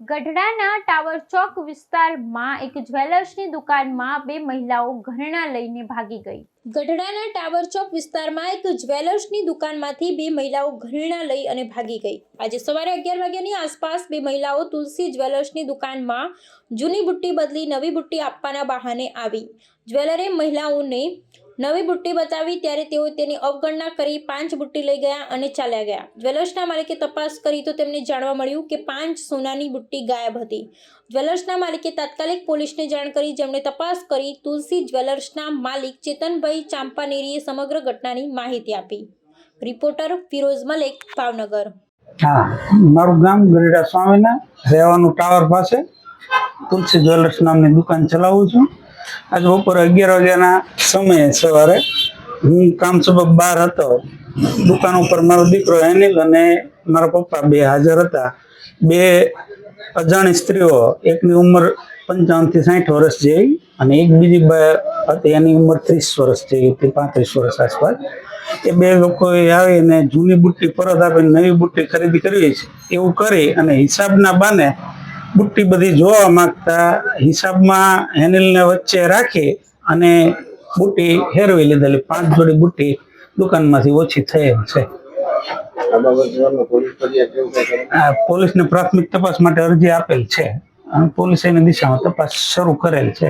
ગઢડાના tower ચોક વિસ્તારમાં એક જ્વેલર્સની દુકાનમાં બે મહિલાઓ ઘરણા લઈને ભાગી ગઈ. ગઢડાના ટાવર ચોક વિસ્તારમાં એક જ્વેલર્સની દુકાનમાંથી બે મહિલાઓ ઘરણા લઈ અને ભાગી ગઈ. આજે સવારે અગિયાર વાગ્યાની આસપાસ બે મહિલાઓ તુલસી જ્વેલર્સની દુકાનમાં જૂની બુટ્ટી બદલી નવી બુટ્ટી આપવાના બહાને આવી. જ્વેલરે મહિલાઓને નવી બુટ્ટી બતાવી ત્યારે તેઓ તેની અવગણના કરી પાંચ બુટ્ટી લઈ ગયા અને ચાલ્યા ગયા. જ્વેલર્સના માલિકે તપાસ કરી તો તેમને જાણવા મળ્યું કે પાંચ સોનાની બુટ્ટી ગાયબ હતી. જ્વેલર્સના માલિકે તાત્કાલિક પોલીસને જાણ કરી જેમણે તપાસ કરી તુલસી જ્વેલર્સના માલિક ચેતનભાઈ ચાંપાનેરીએ સમગ્ર ઘટનાની માહિતી આપી. રિપોર્ટર ફિરોઝ મલેક, ભાવનગર. હા, મારું ગામ ગરીડા સ્વામીના રહેવાનું ટાવર પાસે. તુલસી જ્વેલર્સ નામની દુકાન ચલાવું છું. આજ બપોરે અગિયાર વાગ્યાના સમયે સવારે હું કામ સબબ બહાર હતો. દુકાન ઉપર મારો દીકરો એનિલ અને મારા પપ્પા બે હાજર હતા. બે અજાણી સ્ત્રીઓ, એકની ઉંમર પંચાવનથી સાઠ વર્ષ જેવી અને એક બીજી હતી, એની ઉંમર ત્રીસ વર્ષ જેવી હતી, પાંત્રીસ વર્ષ આસપાસ. એ બે લોકોએ આવીને જૂની બુટ્ટી પરત આપીને નવી બુટ્ટી ખરીદી કરવી છે. એવું કરી અને હિસાબના બાને બુટ્ટી બધી જોવા માંગતા હિસાબમાં હેનિલને વચ્ચે રાખી અને બુટ્ટી હેરવી લીધેલી. પાંચ જોડી બુટ્ટી દુકાનમાંથી ઓછી થયેલ છે. પોલીસને પ્રાથમિક તપાસ માટે અરજી આપેલ છે. અને પોલીસ એની દિશામાં તપાસ શરૂ કરેલ છે.